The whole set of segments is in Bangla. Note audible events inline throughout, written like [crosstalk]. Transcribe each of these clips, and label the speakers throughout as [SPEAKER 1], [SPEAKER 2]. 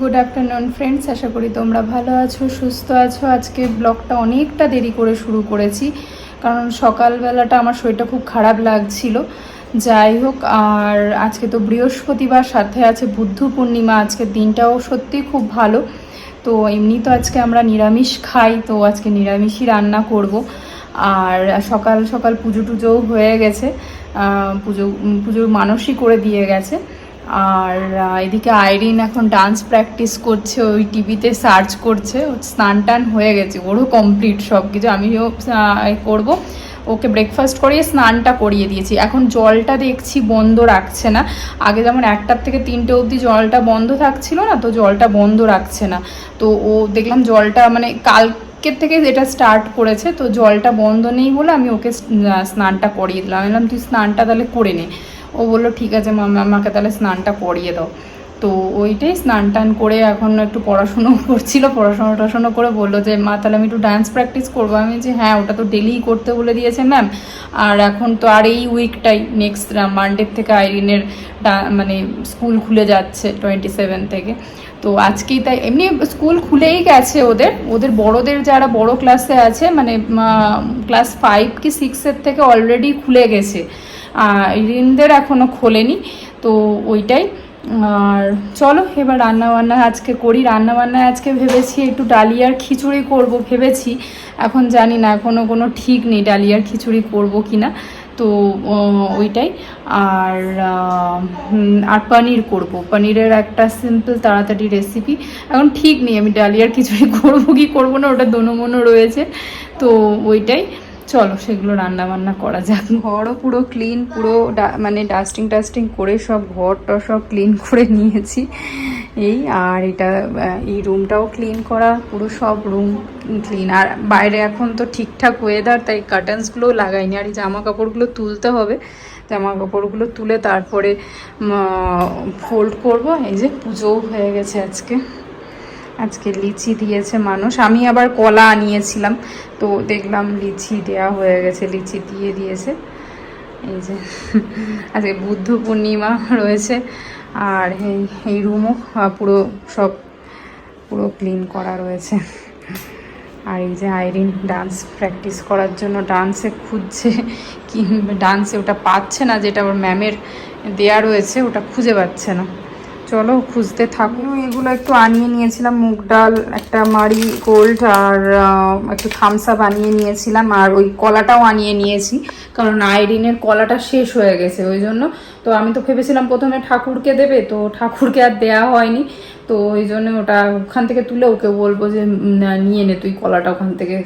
[SPEAKER 1] গুড আফটারনুন ফ্রেন্ডস আশা করি তোমরা ভালো আছো, সুস্থ আছো। আজকে ব্লগটা অনেকটা দেরি করে শুরু করেছি, কারণ সকালবেলাটা আমার শরীরটা খুব খারাপ লাগছিল। যাই হোক, আর আজকে তো বৃহস্পতিবার, সাথে আছে বুদ্ধ পূর্ণিমা, আজকের দিনটাও সত্যি খুব ভালো। তো এমনি তো আজকে আমরা নিরামিষ খাই, তো আজকে নিরামিষই রান্না করব। আর সকাল সকাল পুজো টুজোও হয়ে গেছে পুজো, পুজোর মানসই করে দিয়ে গেছে। আর এদিকে আইরিন এখন ডান্স প্র্যাকটিস করছে, ওই টিভিতে সার্চ করছে স্নান টান হয়ে গেছে, ওরও কমপ্লিট সব কিছু আমিও করব। ওকে ব্রেকফাস্ট করিয়ে স্নানটা করিয়ে দিয়েছি। এখন জলটা দেখছি বন্ধ রাখছে না। আগে যেমন একটার থেকে তিনটে অবধি জলটা বন্ধ থাকছিল না, তো জলটা বন্ধ রাখছে না। তো ও দেখলাম জলটা মানে কালকের থেকে যেটা স্টার্ট করেছে, তো জলটা বন্ধ নেই বলে আমি ওকে স্নানটা করিয়ে দিলাম। বললাম তুই স্নানটা তাহলে করে নে। ও বলল, ঠিক আছে মামা আমাকে তাহলে স্নানটা করিয়ে দাও। তো ওইটাই স্নান টান করে এখন একটু পড়াশুনো [laughs] করছিল, পড়াশোনা টড়াশোনা করে বলল যে, মা, তাহলে আমি একটু ডান্স প্র্যাকটিস করব। আমি যে হ্যাঁ ওটা তো ডেলিই করতে বলে দিয়েছে ম্যাম আর এখন তো আর এই উইকটাই নেক্সট মানডের থেকে আইরিনের মানে স্কুল খুলে যাচ্ছে টোয়েন্টি সেভেন থেকে। তো আজকেই তাই, এমনি স্কুল খুলেই গেছে ওদের। ওদের বড়দের যারা বড় ক্লাসে আছে মানে ক্লাস ফাইভ কি সিক্সের থেকে অলরেডি খুলে গেছে। রিনদের এখনও খোলেনি, তো ওইটাই। আর চলো, এবার রান্নাবান্না আজকে করি। রান্নাবান্না আজকে ভেবেছি একটু ডালিয়ার খিচুড়ি করব, ভেবেছি। এখন জানি না এখনও কোনো ঠিক নেই ডালিয়ার খিচুড়ি করব কি না তো ওইটাই। আর আর পনির করব। পনিরের একটা সিম্পল তাড়াতাড়ি রেসিপি এখন ঠিক নেই, আমি ডালিয়ার খিচুড়ি করব কি করব না, ওটা দোনো রয়েছে। তো, ওইটাই। চলো সেগুলো রান্না বান্না করা যাক। ঘরও পুরো ক্লিন পুরো মানে ডাস্টিং টাস্টিং করে সব ঘরটা সব ক্লিন করে নিয়েছি। এই আর এটা এই রুমটাও ক্লিন করা, পুরো সব রুম ক্লিন আর বাইরে এখন তো ঠিকঠাক ওয়েদার তাই কার্টেন্সগুলো লাগাইনি। আর এই জামা কাপড়গুলো তুলতে হবে। জামা কাপড়গুলো তুলে তারপরে ফোল্ড করব। এই যে পুজোও হয়ে গেছে আজকে। আজকে লিচি দিয়েছে মানুষ। আমি আবার কলা আনিয়েছিলাম, তো দেখলাম লিচি দেয়া হয়ে গেছে, লিচি দিয়ে দিয়েছে। এই যে, আজকে বুদ্ধ পূর্ণিমা রয়েছে, আর এই এই রুমও পুরো সব, পুরো ক্লিন করা রয়েছে। আর এই যে আইরিন ডান্স প্র্যাকটিস করার জন্য ডান্সে খুঁজছে কি ডান্সে ওটা পাচ্ছে না, যেটা ওর ম্যামের দেয়া রয়েছে, ওটা খুঁজে পাচ্ছে না। চলো খুঁজতে থাকো। এগুলো একটু আনিয়ে নিয়েছিলাম মুগ ডাল একটা মারি গোল্ড আর একটু থামস আনিয়ে নিয়েছিলাম আর ওই কলাটাও আনিয়ে নিয়েছি কারণ আইরিনের কলাটা শেষ হয়ে গেছে ওই জন্য। তো আমি তো ভেবেছিলাম প্রথমে ঠাকুরকে দেবে তো ঠাকুরকে আর দেয়া হয়নি। তো ওই জন্য ওটা ওখান থেকে তুলে ওকে বলব যে নিয়ে নে তুই কলাটা ওখান থেকে।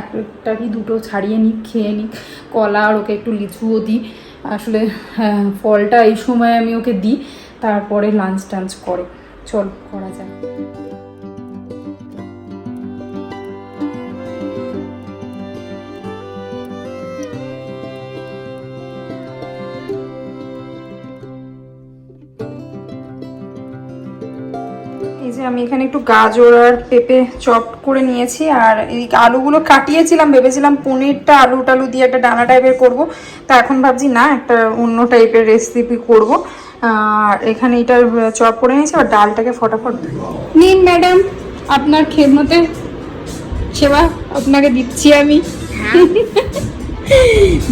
[SPEAKER 1] একটা কি দুটো ছাড়িয়ে নিক খেয়ে নিক কলা আর ওকে একটু লিচুও দিই আসলে হ্যাঁ, ফলটা এই সময় আমি ওকে দিই। তারপরে লাঞ্চ টাঞ্চ করে। চল, করা যায় এই যে আমি এখানে একটু গাজর আর পেঁপে চপ করে নিয়েছি, আর এই আলুগুলো কাটিয়েছিলাম, ভেবেছিলাম পনিরটা আলু টালু দিয়ে একটা ডানা টাইপের করব, তা এখন ভাবছি না, একটা অন্য টাইপের রেসিপি করব। আর এখানে এটা চপ করে নিয়েছি আর ডালটাকে ফটাফট নিন ম্যাডাম আপনার খেদমতে সেবা আপনাকে দিচ্ছি আমি।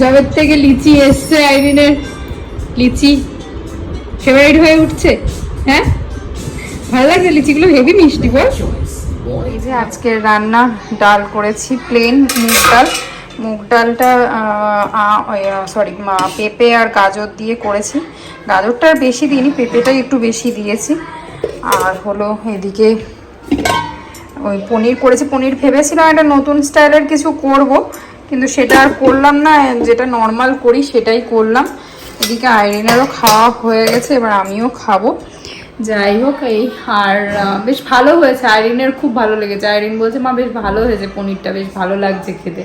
[SPEAKER 1] জবের থেকে লিচি এসছে আইরিনের লিচি ফেভারিট হয়ে উঠছে হ্যাঁ? ভালো লাগছে লিচিগুলো হেভি মিষ্টি বল। এই যে আজকে রান্না ডাল করেছি প্লেন মুগ ডাল। মুগ ডালটা সরি পেঁপে আর গাজর দিয়ে করেছি। গাজরটা বেশি দিইনি পেঁপেটাই একটু বেশি দিয়েছি। আর হলো এদিকে ওই পনির করেছি, পনির ভেবেছিলাম একটা নতুন স্টাইলের কিছু করব, কিন্তু সেটা আর করলাম না, যেটা নর্মাল করি সেটাই করলাম। এদিকে আইরিনেরও খাওয়া হয়ে গেছে, এবার আমিও খাব। যাই হোক, এই, আর বেশ ভালো হয়েছে, আইরিনের খুব ভালো লেগেছে। আইরিন বলছে, মা, বেশ ভালো হয়েছে পনিরটা, বেশ ভালো লাগছে খেতে।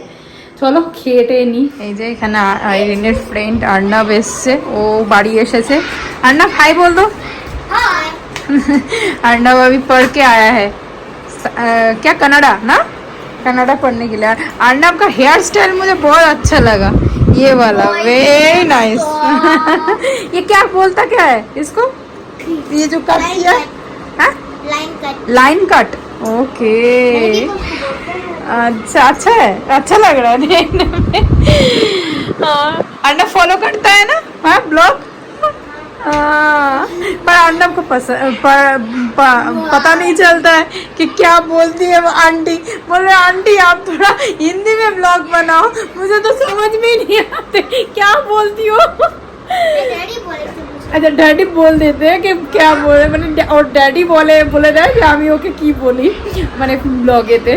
[SPEAKER 1] চলো খেয়ে নি এই যে এখানে আ- আইরিনের ফ্রেন্ড আর্নাব এসছে ও বাড়ি এসেছে আর্নাব হাই বল দো अर्नब अभी पढ़ के आया है स- अ, क्या कनाडा ना कनाडा पढ़ने के लिए अर्नब का हेयर स्टाइल मुझे बहुत अच्छा लगा ये वाला वेरी नाइस ये क्या बोलता क्या है इसको ये जो कट किया है हाँ?
[SPEAKER 2] कट
[SPEAKER 1] लाइन कट ओके
[SPEAKER 2] है
[SPEAKER 1] अच्छा अच्छा है अच्छा लग रहा है देखने में। हाँ, फॉलो करता है ना? हाँ ब्लॉग हाँ, पर अर्नब को पसंद पर, प, पता नहीं चलता है कि क्या बोलती है वो आंटी। बोल रहे आंटी आप थोड़ा हिंदी में ब्लॉग बनाओ मुझे तो समझ में ही नहीं आते क्या बोलती हो? আচ্ছা ড্যাডি বল দিতে কে ক্যা বলে মানে ওর ড্যাডি বলে বলে দেয় যে আমি ওকে কি বলি মানে ব্লগেতে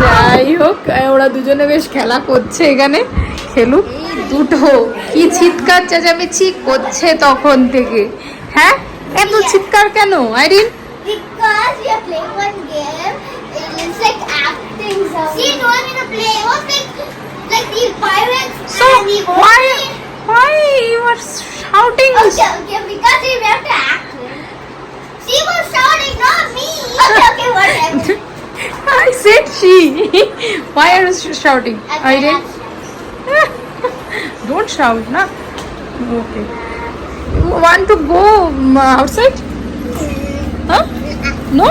[SPEAKER 1] যাই হোক ওরা দুজনে বেশ খেলা করছে এখানে খেলুক দুটো কি চিৎকার চেঁচামেচি করছে তখন থেকে হ্যাঁ এত চিৎকার কেন Irin
[SPEAKER 2] Because we are playing one game, it's like acting. Sound. She told me to play. It was like like the pirates
[SPEAKER 1] so
[SPEAKER 2] and the?
[SPEAKER 1] Why you are shouting?
[SPEAKER 2] okay okay because we have to act she was shouting not me okay okay whatever
[SPEAKER 1] I said she. why are you shouting?
[SPEAKER 2] Okay,
[SPEAKER 1] Irene?
[SPEAKER 2] that's-
[SPEAKER 1] Don't shout, na. Okay. You want to go um, outside? Huh? No?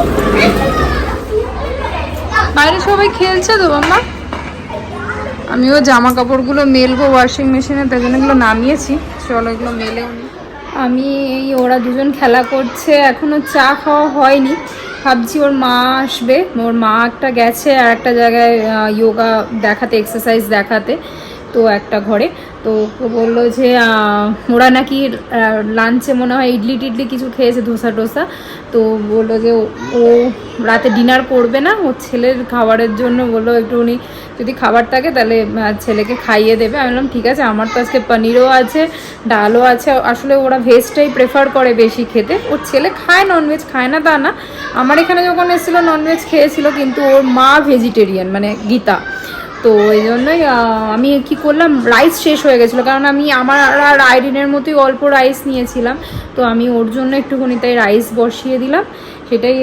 [SPEAKER 1] বাইরে সবাই খেলছে তো মাম্মা আমিও জামা কাপড়গুলো মেলবো ওয়াশিং মেশিনে তাই জন্য এগুলো নামিয়েছি। চলো এগুলো মেলেও নি। আমি এই ওরা দুজন খেলা করছে এখনও চা খাওয়া হয়নি। ভাবছি ওর মা আসবে। ওর মা একটা গেছে আর একটা জায়গায় যোগা দেখাতে এক্সারসাইজ দেখাতে। তো একটা ঘরে। তো বলল যে ওরা নাকি লাঞ্চে মনে হয় ইডলি টিডলি কিছু খেয়েছে, ধোসা টোসা। তো বলল যে, ও রাতে ডিনার করবে না, ওর ছেলের খাবারের জন্য। বলল একটু উনি, যদি খাবার থাকে তাহলে ছেলেকে খাইয়ে দেবে। আমি বললাম, ঠিক আছে, আমার তো আজকে পনিরও আছে, ডালও আছে। আসলে ওরা ভেজটাই প্রেফার করে বেশি খেতে। ওর ছেলে খায় ননভেজ খায় না তা না। আমার এখানে যখন এসেছিল ননভেজ খেয়েছিল, কিন্তু ওর মা ভেজিটেরিয়ান মানে গীতা। তো এই জন্যই আমি কি করলাম রাইস শেষ হয়ে গেছিল। কারণ আমি আমার আর আইরিনের মতোই অল্প রাইস নিয়েছিলাম। তো আমি ওর জন্য একটুখানি তাই রাইস বসিয়ে দিলাম। সেটাই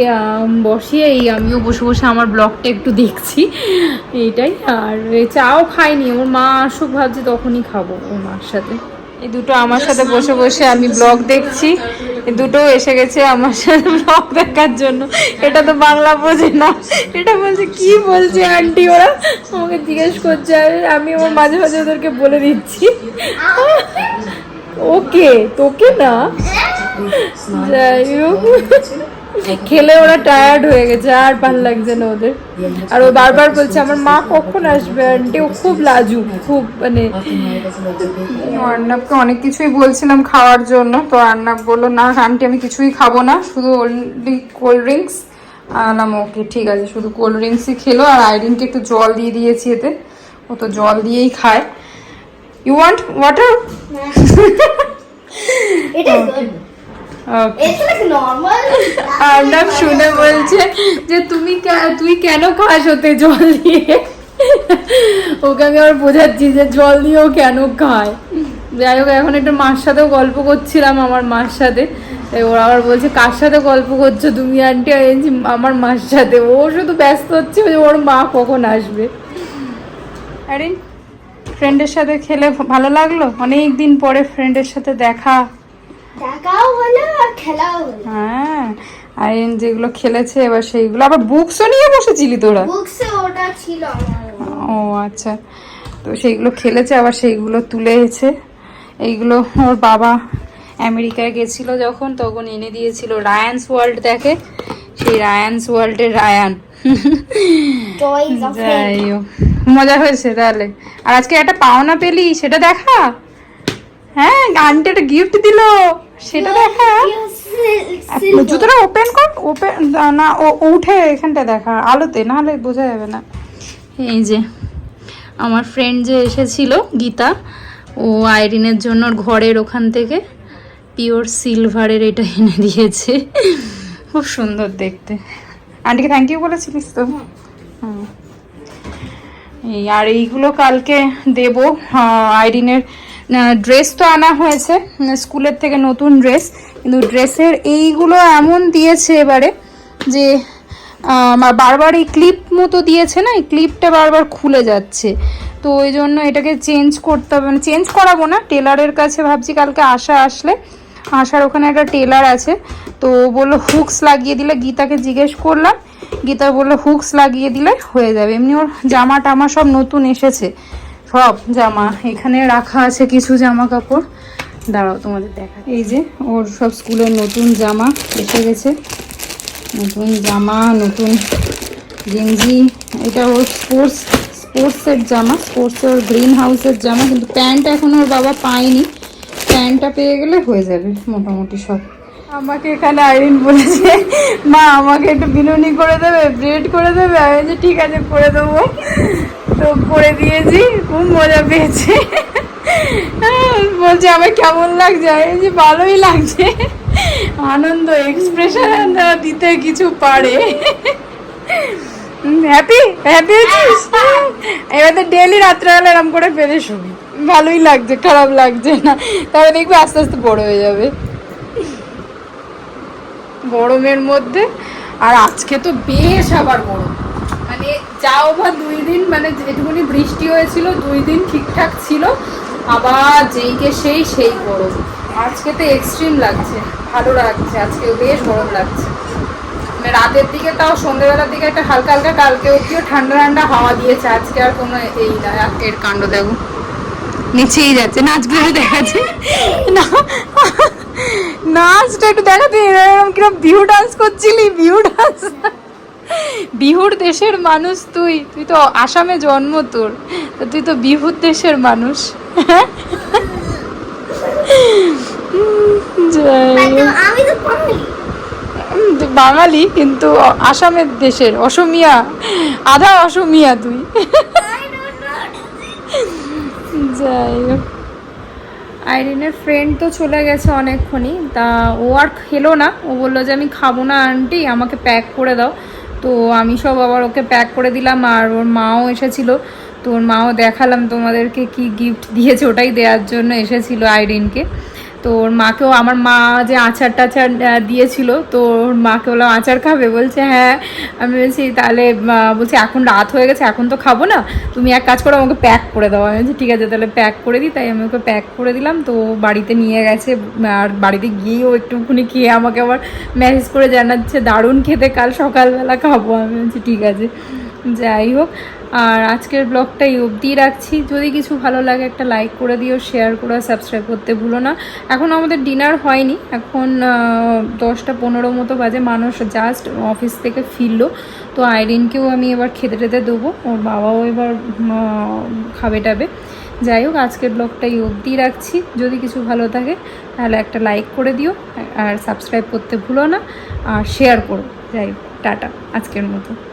[SPEAKER 1] বসিয়ে এই আমিও বসে বসে আমার ব্লগটা একটু দেখছি। এইটাই, আর চাও খাইনি। ওর মা আসুক, ভাবছি তখনই খাব ওর মার সাথে। এই দুটো আমার সাথে বসে বসে আমি ব্লগ দেখছি। দুটো এসে গেছে আমার সাথে ব্লগ দেখার জন্য। এটা তো বাংলা বোঝে না। এটা বলছে, কি বলছে আন্টি ওরা? আমাকে জিজ্ঞেস করছে, আর, আমি আমার মাঝে মাঝে ওদেরকে বলে দিচ্ছি। ওকে তোকে না? যাই হোক। খেলে ওরা টায়ার্ড হয়ে গেছে আর ভালো লাগছে না ওদের। আর ও বারবার বলছে আমার মা কখন আসবে আন্টি ও খুব লাজুক খুব মানে অর্ণবকে অনেক কিছুই বলছিলাম খাওয়ার জন্য। তো অর্ণব বলল না আন্টি আমি কিছুই খাব না শুধু ওনলি কোল্ড ড্রিঙ্কস আলাম ওকে ঠিক আছে শুধু কোল্ড ড্রিঙ্কসই খেলো। আর আইরিনকে একটু জল দিয়ে দিয়েছি এতে। ও তো জল দিয়েই খায়। You want water
[SPEAKER 2] it
[SPEAKER 1] Arnab [laughs] শুনে বলছে যে তুমি তুই কেন খাস ওতে জল দিয়ে? ওকে আমি আবার বোঝাচ্ছি যে জল দিয়েও কেন খায়? যাই হোক এখন একটু মার সাথেও গল্প করছিলাম আমার মার সাথে। তাই ওরা আবার বলছে কার সাথে গল্প করছ? তুমি আন্টি আমার মার সাথে। ও শুধু ব্যস্ত হচ্ছে ওর মা কখন আসবে? আরে ফ্রেন্ডের সাথে খেলে ভালো লাগল? অনেক দিন পরে ফ্রেন্ডের সাথে দেখা
[SPEAKER 2] হলো আর খেলাও হলো।
[SPEAKER 1] হ্যাঁ যেগুলো খেলেছে এবার সেইগুলো। আবার বুকসও নিয়ে বসেছিলি তোরা?
[SPEAKER 2] বুকসে ওটা ছিল
[SPEAKER 1] ও আচ্ছা। তো সেইগুলো খেলেছে আবার সেইগুলো তুলে এসে এইগুলো ওর বাবা আমেরিকায় গেছিল যখন তখন এনে দিয়েছিল রায়ান্স ওয়ার্ল্ড দেখে? সেই রায়ান্স ওয়ার্ল্ডের রায়ান যাই মজা হয়েছে তাহলে। আর আজকে একটা পাওনা পেলি সেটা দেখা? হ্যাঁ আন্টি একটা গিফট দিল। সেটা দেখা। জুতোটা ওপেন কর ওপেন না ও উঠে এখানটা দেখা আলোতে না হলে বোঝা যাবে না। এই যে আমার ফ্রেন্ড যে এসেছিল গীতা ও আইরিনের জন্য ঘরের ওখান থেকে পিওর সিলভারের এটা এনে দিয়েছে। খুব সুন্দর দেখতে। আন্টিকে থ্যাংক ইউ বলেছিলিস তো? হুম। এই আর এইগুলো কালকে দেব আইরিনের ড্রেস তো আনা হয়েছে স্কুলের থেকে নতুন ড্রেস কিন্তু ড্রেসের এইগুলো এমন দিয়েছে এবারে যে বারবার এই ক্লিপ মতো দিয়েছে না, এই ক্লিপটা বারবার খুলে যাচ্ছে। তো ওই জন্য এটাকে চেঞ্জ করতে হবে মানে চেঞ্জ করাবো না টেলারের কাছে ভাবছি কালকে আসা আসলে। আসার ওখানে একটা টেলার আছে, তো বলল হুকস লাগিয়ে দিলে গীতাকে জিজ্ঞেস করলাম, গীতা বলল হুকস লাগিয়ে দিলে হয়ে যাবে। এমনি ওর জামা টামা সব নতুন এসেছে। সব জামা, এখানে রাখা আছে কিছু জামা কাপড় দাঁড়াও, তোমাদের দেখা এই যে, ওর সব স্কুলের নতুন জামা এসে গেছে। নতুন জামা, নতুন গেঞ্জি। এটা ওর স্পোর্টস স্পোর্টসের জামা স্পোর্টসের ওর গ্রিন হাউসের জামা, কিন্তু প্যান্ট এখন ওর বাবা পায়নি। প্যান্টটা পেয়ে গেলে হয়ে যাবে, মোটামুটি সব। আমাকে এখানে আইরিন বলেছে, মা, আমাকে একটু বিনুনি করে দেবে, ব্রেড করে দেবে? আমি বলছি, ঠিক আছে, করে দেবো। তো করে দিয়েছি, খুব মজা পেয়েছে। বলছে, আমার কেমন লাগছে? আমি যে ভালোই লাগছে। আনন্দ এক্সপ্রেশন দিতে কিছু পারে। হ্যাপি হ্যাপি আছিস? এবার তো ডেলি রাত্রেবেলা এরম করে ফেলে শুবি। ভালোই লাগছে, খারাপ লাগছে না। তাহলে দেখবি আস্তে আস্তে বড় হয়ে যাবে। গরমের মধ্যে, আর আজকে তো বেশ আবার গরম। মানে যাও বা দুই দিন মানে যেটুকুনি বৃষ্টি হয়েছিল, দুই দিন ঠিকঠাক ছিল, আবার যেইকে সেই সেই গরম। আজকে তো এক্সট্রিম লাগছে, ভালো লাগছে, আজকে বেশ গরম লাগছে। মানে রাতের দিকে তাও সন্ধ্যেবেলার দিকে একটা হালকা হালকা, কালকে অব্দিও ঠান্ডা ঠান্ডা হাওয়া দিয়েছে, আজকে আর কোনো এই না, এর কাণ্ড দেখো। নিচেই যাচ্ছে নাচগুলো দেখাচ্ছে। না নাচটা একটু দেখাতে এরকম কীরকম বিহু ডান্স করছিলি বিহু ডান্স বিহুর দেশের মানুষ তুই তুই তো আসামে জন্ম তোর তো তুই তো বিহুর দেশের মানুষ। বাঙালি। কিন্তু আসামের দেশের অসমিয়া আধা অসমিয়া তুই। যাই আইরিনের ফ্রেন্ড তো চলে গেছে অনেকক্ষণই। তা ও আর খেলো না। ও বলল যে, আমি খাব না আন্টি আমাকে প্যাক করে দাও। তো আমি সব আবার ওকে প্যাক করে দিলাম আর ওর মাও এসেছিল। তো ওর মাও দেখালাম তোমাদেরকে কি গিফট দিয়েছে, ওটাই দেওয়ার জন্য এসেছিল আইরিনকে। তো ওর মাকেও, আমার মা যে আচার টাচার দিয়েছিল, তো ওর মাকে বললাম, আচার খাবে? বলছে হ্যাঁ। আমি বলছি, তাহলে বলছি, এখন রাত হয়ে গেছে, এখন তো খাব না। তুমি এক কাজ করো, আমাকে প্যাক করে দাও। আমি বলছি, ঠিক আছে, তাহলে প্যাক করে দিই। তাই আমি ওকে প্যাক করে দিলাম। তো বাড়িতে নিয়ে গেছে, আর বাড়িতে গিয়েও একটুখানি খেয়ে আমাকে আবার মেসেজ করে জানাচ্ছে, দারুণ খেতে, কাল সকালবেলা খাব। আমি বলছি, ঠিক আছে। যাই হোক আর আজকের ব্লগটা এই অবধিই রাখছি। যদি কিছু ভালো লাগে একটা লাইক করে দিও শেয়ার করে সাবস্ক্রাইব করতে ভুলো না। এখন আমাদের ডিনার হয়নি। এখন দশটা পনেরো মতো বাজে। মানুষ জাস্ট অফিস থেকে ফিরলো। তো আইরিনকেও আমি এবার খেতে টেতে দেবো। ওর বাবাও এবার খাবে টাবে। যাই হোক, আজকের ব্লগটা এই অবধিই রাখছি। যদি কিছু ভালো থাকে, তাহলে একটা লাইক করে দিও। আর সাবস্ক্রাইব করতে ভুলো না। আর শেয়ার করো। যাই হোক, টাটা। আজকের মতো।